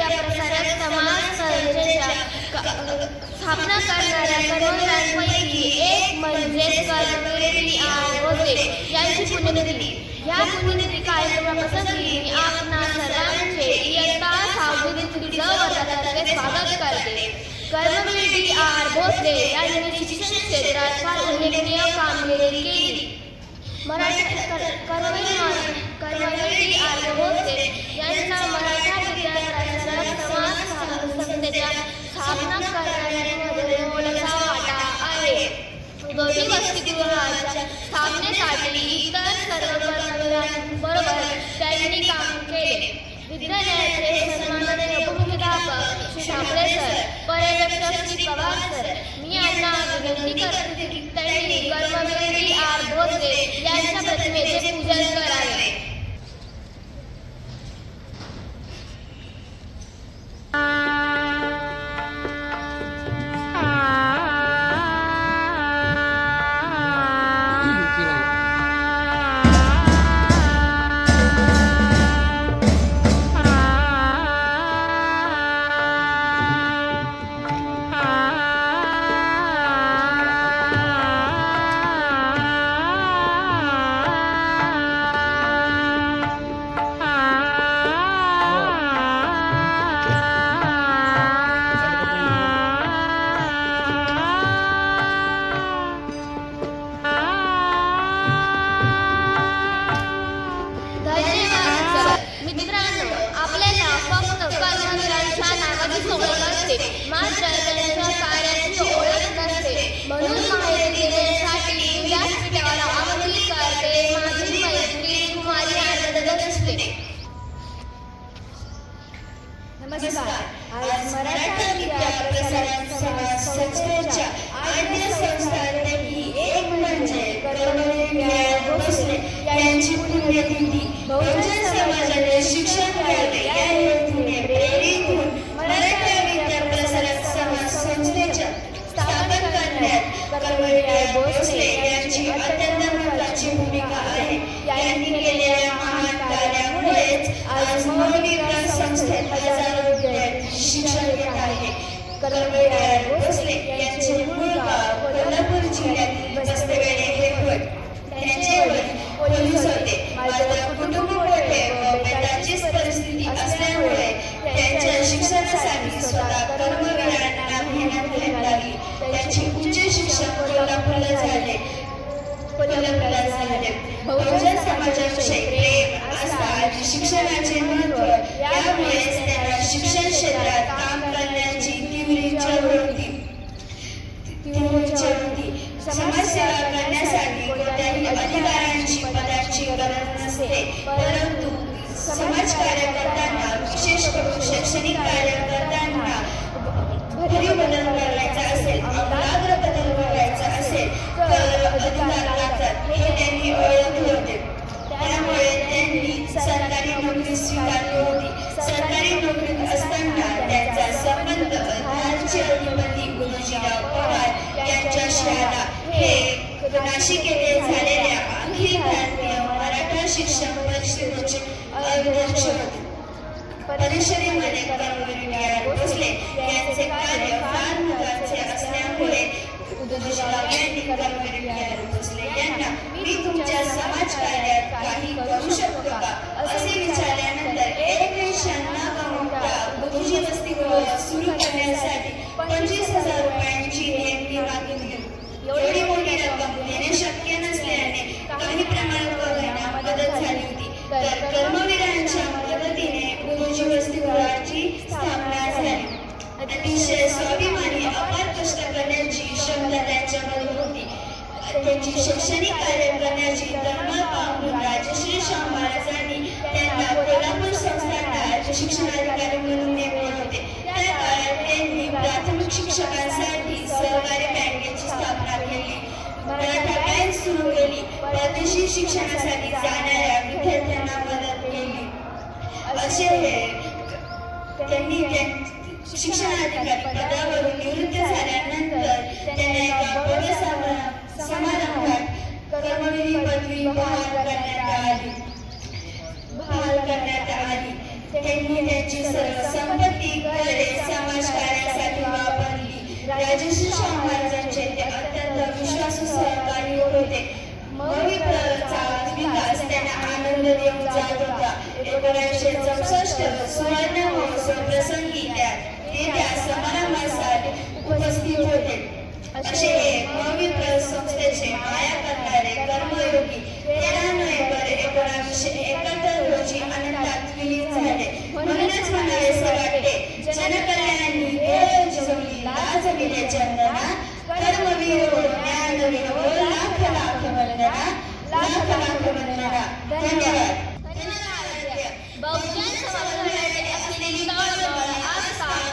च्या प्रसारक समाज संस्थेच्या स्थापना करणाऱ्या तरुणांपैकी एक म्हणजे कर्मवीर आरोजे यांची पुण्यतिथी. या पुण्यतिथी कार्यक्रमाप्रसंगी मी आपणा सर्वांचे इयत्ता सहावी तृतीय वर्गातर्फे स्वागत करते. कर्मवीर आर भोसले यांनी शिक्षण क्षेत्रात फार उल्लेखनीय कामगिरी केली मराठी कर्मवीर कर्मवीर आर भोसले त्यांनी काम केले. विद्यालयाचे सन्माननीय उपमुख्याध्यापक श्री ठाकरे सर पर्यवेक्षक श्री पवार सर मी यांना विनंती करते त्यांनी कर्मवीर आर भोसले यांच्या प्रतिमेचे पूजन करावे. बहुजन समाजाने शिक्षण मिळावे या हेतूने प्रेरित होऊन मराठा विद्या प्रसारक समाज संस्थेच्या स्थापन करण्यात कर्मवीर भोसले यांची अत्यंत महत्वाची भूमिका आहे. यांनी केलेल्या महान कार्यामुळेच आज महाविकास संस्थेत हजारो विद्यार्थी शिक्षण घेत आहे कर्मवीर भोसले यांचे मूळ गाव कोल्हापूर जिल्ह्यातील शिक्षण काम करण्याची तीव्र इच्छा होती. तीव्र इच्छा होती. समाजसेवा करण्यासाठी कोणत्याही अधिकारांची पदाची गरज नसते. परंतु समाज आला नाशिक येथे झालेल्या अखिल भारतीय मराठा शिक्षण परिषदेचे अध्यक्ष होते परिषदेमध्ये कर्मवीर भोसले यांचे कार्य फार महत्त्वाचे असल्यामुळे यांनी कर्मवीर भोसले यांना मी तुमच्या समाज कार्यात काही करू शकतो का? असे विचारल्यानंतर एक गुरुजी वसतिगृह सुरू करण्यासाठी पंचवीस त्यांची शैक्षणिक कार्य करण्याची तळमळ पाहून राजश्री शाह महाराजांनी त्यांना कोल्हापूर संस्थानात शिक्षणाधिकारी म्हणून नेमले होते. त्या काळात त्यांनी प्राथमिक शिक्षकांसाठी सहकारी बँकेची स्थापना केली. मराठा बँक सुरू केली. परदेशी शिक्षणासाठी जाणाऱ्या विद्यार्थ्यांना मदत केली. असे हे त्यांनी शिक्षणाधिकारी पदावरून निवृत्त झाल्यानंतर त्यांना एका भव्य बहाल करण्यात आली बहाल करण्यात आली त्यांनी त्यांची सर्व संपत्ती घरे समाज कार्यासाठी वापरली राजश्री शाहू महाराजांचे ते अत्यंत विश्वासू सहकारी होते विकास त्यांना आनंद देऊन जात होता एकोणीसशे चौसष्ट सुवर्ण महोत्सव प्रसंगी त्या ते त्या समारंभासाठी उपस्थित होते. చందన కర్మ వీరుడు జ్ఞాన వీరుడు లాఖ లాఖ వందన లాఖ లాఖ వందన ధన్యవాద Both gentlemen and the legal and the outside